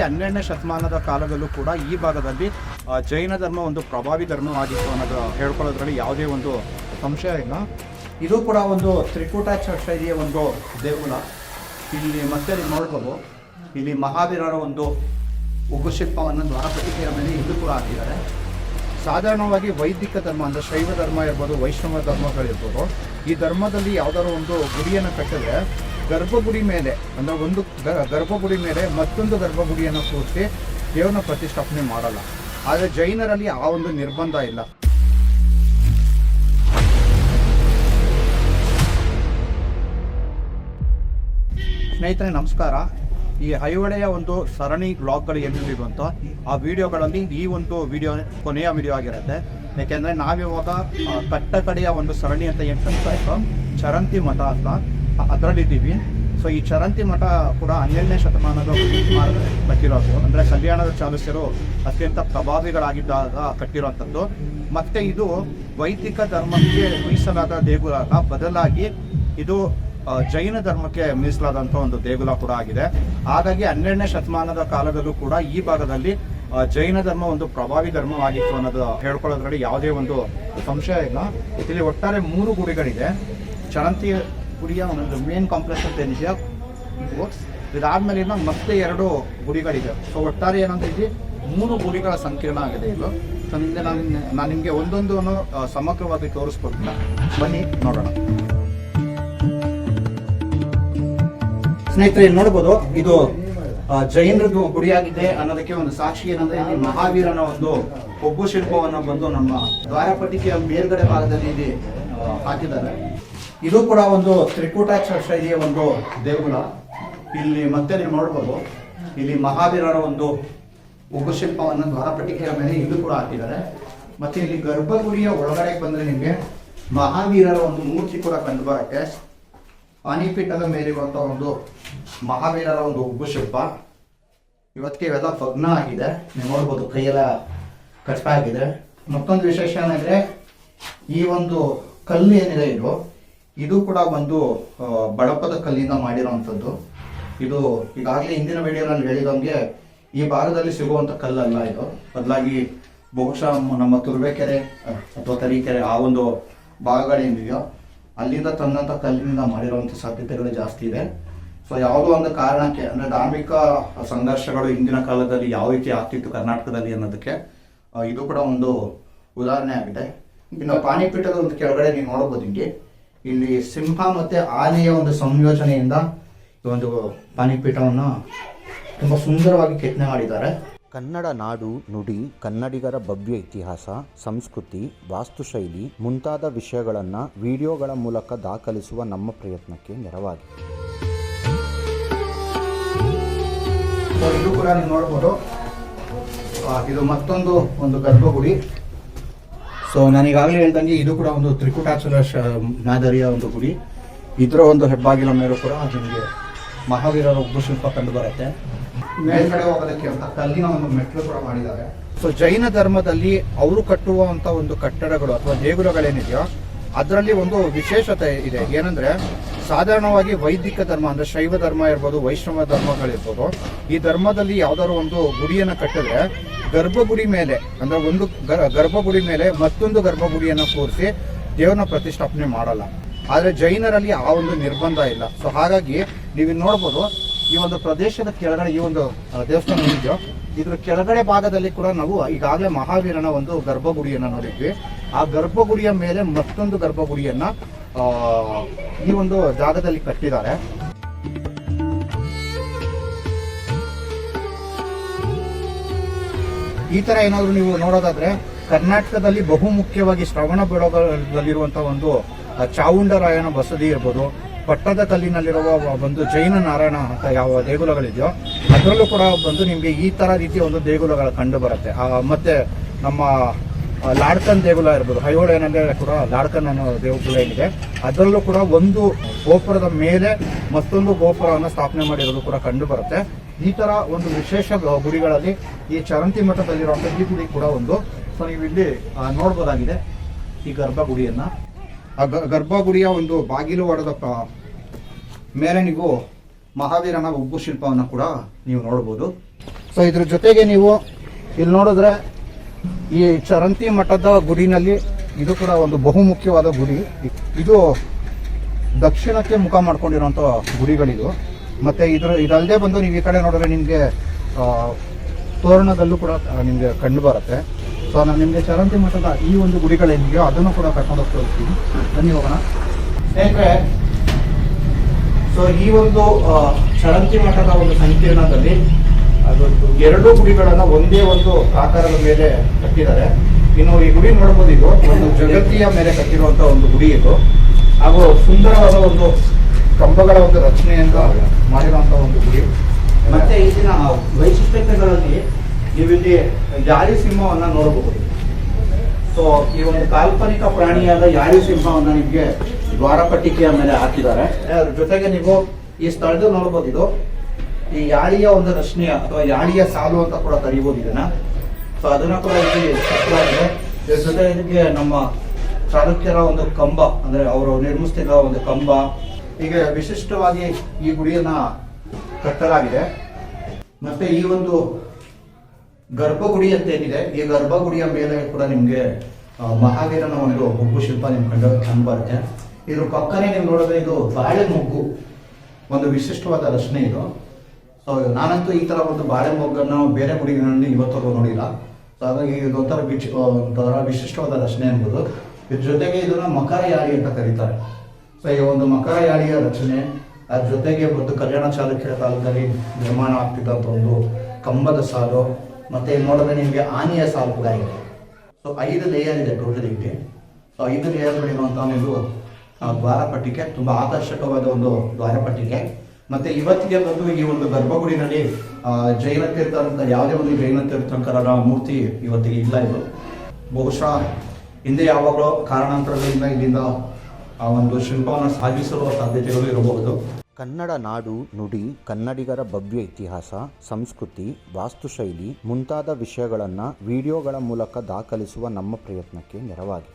ಹನ್ನೆರಡನೇ ಶತಮಾನದ ಕಾಲದಲ್ಲೂ ಕೂಡ ಈ ಭಾಗದಲ್ಲಿ ಜೈನ ಧರ್ಮ ಒಂದು ಪ್ರಭಾವಿ ಧರ್ಮವಾಗಿತ್ತು ಅನ್ನೋದು ಹೇಳ್ಕೊಳ್ಳೋದ್ರಲ್ಲಿ ಯಾವುದೇ ಒಂದು ಸಂಶಯ ಇಲ್ಲ. ಇದು ಕೂಡ ಒಂದು ತ್ರಿಕೂಟ ಶೈಲಿಯ ಒಂದು ದೇಗುಲ. ಇಲ್ಲಿ ಮತ್ತೆ ನೋಡ್ಬೋದು, ಇಲ್ಲಿ ಮಹಾವೀರರ ಒಂದು ಉಗ್ಗು ಶಿಲ್ಪವನ್ನು ದ್ವಾರಪಟಿಕೆಯ ಮೇಲೆ ಇದು ಕೂಡ ಹಾಕಿದ್ದಾರೆ. ಸಾಧಾರಣವಾಗಿ ವೈದಿಕ ಧರ್ಮ ಅಂದರೆ ಶೈವ ಧರ್ಮ ಇರ್ಬೋದು, ವೈಷ್ಣವ ಧರ್ಮಗಳಿರ್ಬೋದು, ಈ ಧರ್ಮದಲ್ಲಿ ಯಾವುದಾದ್ರು ಒಂದು ಗುರಿಯನ್ನು ಕಟ್ಟಿದ್ರೆ ಗರ್ಭಗುಡಿ ಮೇಲೆ, ಅಂದರೆ ಒಂದು ಗರ್ಭಗುಡಿ ಮೇಲೆ ಮತ್ತೊಂದು ಗರ್ಭಗುಡಿಯನ್ನು ಕೂರಿಸಿ ದೇವನ ಪ್ರತಿಷ್ಠಾಪನೆ ಮಾಡಲ್ಲ. ಆದರೆ ಜೈನರಲ್ಲಿ ಆ ಒಂದು ನಿರ್ಬಂಧ ಇಲ್ಲ. ಸ್ನೇಹಿತರೆ, ನಮಸ್ಕಾರ. ಈ ಐಹೊಳೆಯ ಒಂದು ಸರಣಿ ಬ್ಲಾಗ್ಗಳು ಎಲ್ಲಿ ಅಂತ ಆ ವಿಡಿಯೋಗಳಲ್ಲಿ ಈ ಒಂದು ವಿಡಿಯೋ ಕೊನೆಯ ವಿಡಿಯೋ ಆಗಿರುತ್ತೆ. ಯಾಕೆಂದರೆ ನಾವಿವಾಗ ಕಟ್ಟಕಡೆಯ ಕಟ್ಟ ಕಡೆಯ ಒಂದು ಸರಣಿ ಅಂತ ಏನು ಚರಂತಿ ಮಠ ಅಂತ. ಅದರಲ್ಲಿದ್ದೀವಿ ಸೊ ಈ ಚರಂತಿ ಮಠ ಕೂಡ ಹನ್ನೆರಡನೇ ಶತಮಾನದ ಕಟ್ಟಿರೋದು. ಅಂದರೆ ಕಲ್ಯಾಣದ ಚಾಲಸ್ಯರು ಅತ್ಯಂತ ಪ್ರಭಾವಿಗಳಾಗಿದ್ದಾಗ ಕಟ್ಟಿರುವಂಥದ್ದು. ಮತ್ತೆ ಇದು ವೈದಿಕ ಧರ್ಮಕ್ಕೆ ಮೀಸಲಾದ ದೇಗುಲ ಬದಲಾಗಿ ಇದು ಜೈನ ಧರ್ಮಕ್ಕೆ ಮೀಸಲಾದಂಥ ಒಂದು ದೇಗುಲ ಕೂಡ ಆಗಿದೆ. ಹಾಗಾಗಿ ಹನ್ನೆರಡನೇ ಶತಮಾನದ ಕಾಲದಲ್ಲೂ ಕೂಡ ಈ ಭಾಗದಲ್ಲಿ ಜೈನ ಧರ್ಮ ಒಂದು ಪ್ರಭಾವಿ ಧರ್ಮವಾಗಿತ್ತು ಅನ್ನೋದು ಹೇಳ್ಕೊಳ್ಳೋದ್ರಲ್ಲಿ ಯಾವುದೇ ಒಂದು ಸಂಶಯ ಇಲ್ಲ. ಇಲ್ಲಿ ಒಟ್ಟಾರೆ ಮೂರು ಗುಡಿಗಳಿದೆ ಚರಂತಿ ಗುಡಿಯ ಒಂದು ಮೇನ್ ಕಾಂಪ್ಲೆಕ್ಸ್ ಅಂತ ಏನಿದೆ ಇದು ಇದಾದ್ಮೇಲೆ ಇನ್ನು ಮತ್ತೆ ಎರಡು ಗುಡಿಗಳಿದೆ. ಸೊ ಒಟ್ಟಾರೆ ಏನಂತ ಇದೆ ಮೂರು ಗುಡಿಗಳ ಸಂಕೀರ್ಣ ಆಗಿದೆ ಇದು. ಸೊ ನಿಮಗೆ ನಾನು ನಾನು ನಿಮಗೆ ಒಂದೊಂದು ಸಮಗ್ರವಾಗಿ ತೋರಿಸ್ಕೊಡ್ತೀನಿ ಬನ್ನಿ ನೋಡೋಣ. ಸ್ನೇಹಿತರೆ ನೋಡ್ಬೋದು ಇದು ಆ, ಜೈನರದ್ದು ಗುಡಿಯಾಗಿದೆ ಅನ್ನೋದಕ್ಕೆ ಒಂದು ಸಾಕ್ಷಿ ಏನಂದ್ರೆ ಇಲ್ಲಿ ಮಹಾವೀರನ ಒಂದು ಒಬ್ಬು ಶಿಲ್ಪವನ್ನು ಬಂದು ನಮ್ಮ ದ್ವಾರಪಟಿಕೆಯ ಮೇಲ್ಗಡೆ ಭಾಗದಲ್ಲಿ ಇಲ್ಲಿ ಹಾಕಿದ್ದಾರೆ. ಇದು ಕೂಡ ಒಂದು ತ್ರಿಕೂಟ ಚ- ಶೈಲಿಯ ಒಂದು ದೇಗುಲ. ಇಲ್ಲಿ ಮತ್ತೆ ನೀವು ನೋಡ್ಬೋದು, ಇಲ್ಲಿ ಮಹಾವೀರರ ಒಂದು ಉಗುಶಿಲ್ಪವನ್ನು ದ್ವಾರಪಟ್ಟಿಕೆಯ ಮೇಲೆ ಇದು ಕೂಡ ಹಾಕಿದ್ದಾರೆ. ಮತ್ತೆ ಇಲ್ಲಿ ಗರ್ಭಗುಡಿಯ ಒಳಗಡೆ ಬಂದ್ರೆ ನಿಮಗೆ ಮಹಾವೀರರ ಒಂದು ಮೂರ್ತಿ ಕೂಡ ಕಂಡು ಬರುತ್ತೆ. ಪಾನಿಪೀಠದ ಮೇಲಿರುವಂಥ ಒಂದು ಮಹಾವೀರರ ಒಂದು ಉಗ್ಗುಶಿಲ್ಪ ಇವತ್ತಿಗೆ ಇವೆಲ್ಲ ಭಗ್ನ ಆಗಿದೆ. ನೀವು ನೋಡ್ಬೋದು, ಕೈಯೆಲ್ಲ ಕಟ್ಟಾಗಿದೆ ಮತ್ತೊಂದು ವಿಶೇಷ ಏನಂದ್ರೆ, ಈ ಒಂದು ಕಲ್ಲು ಏನಿದೆ ಇದು? ಇದು ಕೂಡ ಒಂದು ಬಳಪದ ಕಲ್ಲಿಂದ ಮಾಡಿರೋವಂಥದ್ದು. ಇದು ಈಗಾಗಲೇ ಹಿಂದಿನ ವಿಡಿಯೋನಲ್ಲಿ ಹೇಳಿದಂಗೆ ಈ ಭಾಗದಲ್ಲಿ ಸಿಗುವಂಥ ಕಲ್ಲಲ್ಲ ಇದು. ಬದಲಾಗಿ ಬಹುಶಃ ನಮ್ಮ ತುರ್ಬೇಕೆರೆ ಅಥವಾ ತರೀಕೆರೆ ಆ ಒಂದು ಭಾಗಗಳೇನಿದೆಯೋ ಅಲ್ಲಿಂದ ತಂದಂಥ ಕಲ್ಲಿನಿಂದ ಮಾಡಿರುವಂಥ ಸಾಧ್ಯತೆಗಳು ಜಾಸ್ತಿ ಇದೆ. ಸೊ ಯಾವುದೋ ಒಂದು ಕಾರಣಕ್ಕೆ, ಅಂದರೆ ಧಾರ್ಮಿಕ ಸಂಘರ್ಷಗಳು ಹಿಂದಿನ ಕಾಲದಲ್ಲಿ ಯಾವ ರೀತಿ ಆಗ್ತಿತ್ತು ಕರ್ನಾಟಕದಲ್ಲಿ ಅನ್ನೋದಕ್ಕೆ ಇದು ಕೂಡ ಒಂದು ಉದಾಹರಣೆ ಆಗಿದೆ ಇನ್ನು ಪಾನಿಪೀಠದ ಒಂದು ಕೆಳಗಡೆ ನೀವು ನೋಡಬಹುದು ಹಿಂಗೆ. ಇಲ್ಲಿ ಸಿಂಹ ಮತ್ತೆ ಆನೆಯ ಒಂದು ಸಂಯೋಜನೆಯಿಂದ ಈ ಒಂದು ಪಾನಿಪೀಠವನ್ನು ತುಂಬ ಸುಂದರವಾಗಿ ಕೆತ್ತನೆ ಮಾಡಿದ್ದಾರೆ. ಕನ್ನಡ ನಾಡು ನುಡಿ ಕನ್ನಡಿಗರ ಭವ್ಯ ಇತಿಹಾಸ ಸಂಸ್ಕೃತಿ ವಾಸ್ತುಶೈಲಿ ಮುಂತಾದ ವಿಷಯಗಳನ್ನು ವಿಡಿಯೋಗಳ ಮೂಲಕ ದಾಖಲಿಸುವ ನಮ್ಮ ಪ್ರಯತ್ನಕ್ಕೆ ನೆರವಾಗಿದೆ. ಇದು ಕೂಡ ನೀವು ನೋಡ್ಬೋದು ಇದು ಮತ್ತೊಂದು ಒಂದು ಗರ್ಭಗುಡಿ. ಸೊ ನಾನು ಈಗಾಗಲೇ ಹೇಳ್ದಂಗೆ ಇದು ಕೂಡ ಒಂದು ತ್ರಿಕುಟಾಚಲ ಮಾದರಿಯ ಒಂದು ಗುಡಿ. ಇದರ ಒಂದು ಹೆಬ್ಬಾಗಿಲ ಮೇಲೂ ಕೂಡ ನಿಮಗೆ ಮಹಾವೀರರ ಉಬ್ಬು ಶಿಲ್ಪ ಕಂಡು ಬರುತ್ತೆ. ಮೇಲ್ಗಡೆ ಹೋಗೋದಕ್ಕೆ ಅಂತ ಕಲ್ಲಿನ ಒಂದು ಮೆಟ್ಲು ಕೂಡ ಮಾಡಿದ್ದಾರೆ. ಸೊ ಜೈನ ಧರ್ಮದಲ್ಲಿ ಅವರು ಕಟ್ಟುವಂತ ಒಂದು ಕಟ್ಟಡಗಳು ಅಥವಾ ದೇಗುಲಗಳೇನಿದೆಯೋ, ಅದರಲ್ಲಿ ಒಂದು ವಿಶೇಷತೆ ಇದೆ. ಏನಂದ್ರೆ, ಸಾಧಾರಣವಾಗಿ ವೈದಿಕ ಧರ್ಮ, ಅಂದ್ರೆ ಶೈವ ಧರ್ಮ ಇರ್ಬೋದು, ವೈಷ್ಣವ ಧರ್ಮಗಳಿರ್ಬೋದು, ಈ ಧರ್ಮದಲ್ಲಿ ಯಾವ್ದಾದ್ರು ಒಂದು ಗುಡಿಯನ್ನು ಕಟ್ಟಿದ್ರೆ ಗರ್ಭಗುಡಿ ಮೇಲೆ, ಅಂದ್ರೆ ಒಂದು ಗರ್- ಗರ್ಭಗುಡಿ ಮೇಲೆ ಮತ್ತೊಂದು ಗರ್ಭಗುಡಿಯನ್ನು ಕೂರಿಸಿ ದೇವರನ್ನ ಪ್ರತಿಷ್ಠಾಪನೆ ಮಾಡಲ್ಲ. ಆದರೆ ಜೈನರಲ್ಲಿ ಆ ಒಂದು ನಿರ್ಬಂಧ ಇಲ್ಲ. ಸೊ ಹಾಗಾಗಿ ನೀವು ನೋಡ್ಬೋದು, ಈ ಒಂದು ಪ್ರದೇಶದ ಕೆಳಗಡೆ ಈ ಒಂದು ದೇವಸ್ಥಾನ ಇದೆಯೋ, ಇದ್ರ ಕೆಳಗಡೆ ಭಾಗದಲ್ಲಿ ಕೂಡ ನಾವು ಈಗಾಗಲೇ ಮಹಾವೀರನ ಒಂದು ಗರ್ಭಗುಡಿಯನ್ನು ನೋಡಿದ್ವಿ. ಆ ಗರ್ಭಗುಡಿಯ ಮೇಲೆ ಮತ್ತೊಂದು ಗರ್ಭಗುಡಿಯನ್ನ ಈ ಒಂದು ಜಾಗದಲ್ಲಿ ಕಟ್ಟಿದ್ದಾರೆ. ಈ ತರ ಏನಾದ್ರು ನೀವು ನೋಡೋದಾದ್ರೆ ಕರ್ನಾಟಕದಲ್ಲಿ ಬಹು ಮುಖ್ಯವಾಗಿ ಶ್ರವಣ ಬೆಳಗೊಳದಲ್ಲಿರುವಂತಹ ಒಂದು ಚಾವುಂಡರಾಯನ ಬಸದಿ ಇರ್ಬೋದು, ಪಟ್ಟದ ಕಲ್ಲಿನಲ್ಲಿರುವ ಒಂದು ಜೈನ ನಾರಾಯಣ ಅಂತ ಯಾವ ದೇಗುಲಗಳಿದೆಯೋ, ಅದರಲ್ಲೂ ಕೂಡ ಬಂದು ನಿಮಗೆ ಈ ತರ ರೀತಿಯ ಒಂದು ದೇಗುಲಗಳು ಕಂಡು ಬರುತ್ತೆ. ಮತ್ತೆ ನಮ್ಮ ಲಾಡ್ಕನ್ ದೇಗುಲ ಇರ್ಬೋದು. ಏನಂದ್ರೆ ಕೂಡ ಲಾಡ್ಕನ್ ಅನ್ನೋ ದೇಗುಲ ಏನಿದೆ. ಅದರಲ್ಲೂ ಕೂಡ ಒಂದು ಗೋಪುರದ ಮೇಲೆ ಮತ್ತೊಂದು ಗೋಪುರವನ್ನು ಸ್ಥಾಪನೆ ಮಾಡಿರೋದು ಕೂಡ ಕಂಡು ಬರುತ್ತೆ. ಈ ತರ ಒಂದು ವಿಶೇಷ ಗುಡಿಗಳಲ್ಲಿ ಈ ಚರಂತಿ ಮಠದಲ್ಲಿರುವಂತಹ ಈ ಗುಡಿ ಕೂಡ ಒಂದು. ಸೊ ನೀವು ಇಲ್ಲಿ ನೋಡ್ಬೋದಾಗಿದೆ ಈ ಗರ್ಭಗುಡಿಯನ್ನ ಆ ಗರ್ಭಗುಡಿಯ ಒಂದು ಬಾಗಿಲು ಒಡೆದ ಮೇಲೆ ನೀವು ಮಹಾವೀರನ ಉಬ್ಬು ಶಿಲ್ಪವನ್ನು ಕೂಡ ನೀವು ನೋಡ್ಬೋದು. ಸೊ ಇದ್ರ ಜೊತೆಗೆ ನೀವು ಇಲ್ಲಿ ನೋಡಿದ್ರೆ ಈ ಚರಂತಿ ಮಠದ ಗುಡಿನಲ್ಲಿ ಇದು ಕೂಡ ಒಂದು ಬಹುಮುಖ್ಯವಾದ ಗುಡಿ. ಇದು ದಕ್ಷಿಣಕ್ಕೆ ಮುಖ ಮಾಡ್ಕೊಂಡಿರುವಂಥ ಗುಡಿಗಳಿದು. ಮತ್ತೆ ಇದ್ರ ಇದಲ್ಲದೆ ಬಂದು ನೀವು ಈ ಕಡೆ ನೋಡಿದ್ರೆ ನಿಮಗೆ ತೋರಣದಲ್ಲೂ ಕೂಡ ನಿಮಗೆ ಕಂಡು ಬರುತ್ತೆ. ಸೊ ನಾನು ನಿಮಗೆ ಚರಂತಿ ಮಠದ ಈ ಒಂದು ಗುಡಿಗಳೇನಿದೆಯೋ ಅದನ್ನು ಕೂಡ ಕರ್ಕೊಂಡು ಹೋಗ್ತಾ ಹೋಗ್ತೀನಿ ಬನ್ನಿ ಹೋಗೋಣ. ಸ್ನೇಹಿತರೆ ಸೊ ಈ ಒಂದು ಚರಂತಿ ಮಠದ ಒಂದು ಸಂಕೀರ್ಣದಲ್ಲಿ ಎರಡು ಗುಡಿಗಳನ್ನ ಒಂದೇ ಒಂದು ಆಕಾರದ ಮೇಲೆ ಕಟ್ಟಿದ್ದಾರೆ. ಇನ್ನು ಈ ಗುಡಿ ನೋಡಬಹುದು ಇದು ಒಂದು ಜಗತ್ತಿಯ ಮೇಲೆ ಕಟ್ಟಿರುವಂತ ಒಂದು ಗುಡಿ ಇದು. ಹಾಗೂ ಸುಂದರವಾದ ಒಂದು ಕಂಬಗಳ ಒಂದು ರಚನೆಯಿಂದ ಮಾಡಿರುವಂತ ಒಂದು ಗುಡಿ. ಮತ್ತೆ ಇಲ್ಲಿನ ವೈಶಿಷ್ಟ್ಯತೆಗಳಲ್ಲಿ ನೀವಿಲ್ಲಿ ಯಾರಿ ಸಿಂಹವನ್ನ ನೋಡಬಹುದು ಸೊ ಈ ಒಂದು ಕಾಲ್ಪನಿಕ ಪ್ರಾಣಿಯಾದ ಯಾರಿ ಸಿಂಹವನ್ನ ನಿಮಗೆ ದ್ವಾರಪಟ್ಟಿಕೆಯ ಮೇಲೆ ಹಾಕಿದ್ದಾರೆ. ಅದ್ರ ಜೊತೆಗೆ ನೀವು ಈ ಸ್ಥಳದಲ್ಲಿ ನೋಡಬಹುದು ಇದು. ಈ ಯಾಳಿಯ ಒಂದು ರಶ್ಮಿಯ ಅಥವಾ ಯಾಳಿಯ ಸಾಲು ಅಂತ ಕೂಡ ಕರಿಬಹುದು ಇದನ್ನ. ಸೊ ಅದನ್ನ ಕೂಡ ಇಲ್ಲಿ ಕಟ್ಟಲಾಗಿದೆ ಜೊತೆ ಇದಕ್ಕೆ ನಮ್ಮ ಚಾಲುಕ್ಯರ ಒಂದು ಕಂಬ, ಅಂದ್ರೆ ಅವರು ನಿರ್ಮಿಸ್ತಿರುವ ಒಂದು ಕಂಬ. ಹೀಗೆ ವಿಶಿಷ್ಟವಾಗಿ ಈ ಗುಡಿಯನ್ನ ಕಟ್ಟಲಾಗಿದೆ. ಮತ್ತೆ ಈ ಒಂದು ಗರ್ಭಗುಡಿ ಅಂತ ಏನಿದೆ, ಈ ಗರ್ಭಗುಡಿಯ ಮೇಲೆ ಕೂಡ ನಿಮ್ಗೆ ಮಹಾವೀರನ ಒಂದು ಹುಬ್ಬು ಶಿಲ್ಪ ನಿಮ್ ಕಂಡು ಕಂಡು ಬರುತ್ತೆ. ಇದ್ರ ಪಕ್ಕನೇ ನೀವು ನೋಡಿದ್ರೆ ಇದು ಬಾಳೆ ಮುಗ್ಗು. ಒಂದು ವಿಶಿಷ್ಟವಾದ ರಚನೆ ಇದು. ಸೊ ನಾನಂತೂ ಈ ತರ ಒಂದು ಬಾಳೆ ಮೊಗ್ಗನ್ನು ಬೇರೆ ಗುಡಿಗಳಲ್ಲಿ ಇವತ್ತವರೆಗೂ ನೋಡಿಲ್ಲ. ಸೊ ಹಾಗಾಗಿ ಇದೊಂಥರ ವಿಚ್ ಒಂಥರ ವಿಶಿಷ್ಟವಾದ ರಚನೆ ಎಂಬುದು ಇದ್ರ ಜೊತೆಗೆ ಇದನ್ನ ಮಕರ ಯಾಳಿ ಅಂತ ಕರೀತಾರೆ. ಸೊ ಈ ಒಂದು ಮಕರ ಯಾಳಿಯ ರಚನೆ ಅದ್ರ ಜೊತೆಗೆ ಒಂದು ಕಲ್ಯಾಣ ಚಾಲುಕ್ಯ ಕಾಲದಲ್ಲಿ ನಿರ್ಮಾಣ ಆಗ್ತಿದ್ದಂಥ ಒಂದು ಕಂಬದ ಸಾಲು ಮತ್ತೆ ನೋಡಿದ್ರೆ ನಿಮಗೆ ಆನೆಯ ಸಾಲು ಕೂಡ ಇದೆ. ಸೊ ಐದು ಲೇಯರ್ ಇದೆ ಇಲ್ಲಿ ಸೊ ಐದು ಲೇಯರ್ಗಳಿರುವಂಥ ಒಂದು ಆ, ದ್ವಾರಪಟ್ಟಿಕೆ ತುಂಬಾ ಆಕರ್ಷಕವಾದ ಒಂದು ದ್ವಾರಪಟ್ಟಿಕೆ ಮತ್ತೆ ಇವತ್ತಿಗೆ ಬಂದು ಈ ಒಂದು ಗರ್ಭಗುಡಿನಲ್ಲಿ ಜೈನ ತೀರ್ಥ ಯಾವುದೇ ಒಂದು ಜೈನ ತೀರ್ಥಂಕರರ ಮೂರ್ತಿ ಇವತ್ತಿಗೆ ಇಲ್ಲ ಇದು. ಬಹುಶಃ ಹಿಂದೆ ಯಾವಾಗಲೋ ಕಾರಣಾಂತರಗಳಿಂದ ಇಲ್ಲಿಂದ ಆ ಒಂದು ಶಿಲ್ಪವನ್ನು ಸಾಗಿಸಲು ಸಾಧ್ಯತೆಗಳು ಇರಬಹುದು. ಕನ್ನಡ ನಾಡು ನುಡಿ, ಕನ್ನಡಿಗರ ಭವ್ಯ ಇತಿಹಾಸ, ಸಂಸ್ಕೃತಿ, ವಾಸ್ತುಶೈಲಿ ಮುಂತಾದ ವಿಷಯಗಳನ್ನು ವಿಡಿಯೋಗಳ ಮೂಲಕ ದಾಖಲಿಸುವ ನಮ್ಮ ಪ್ರಯತ್ನಕ್ಕೆ ನೆರವಾಗಿ.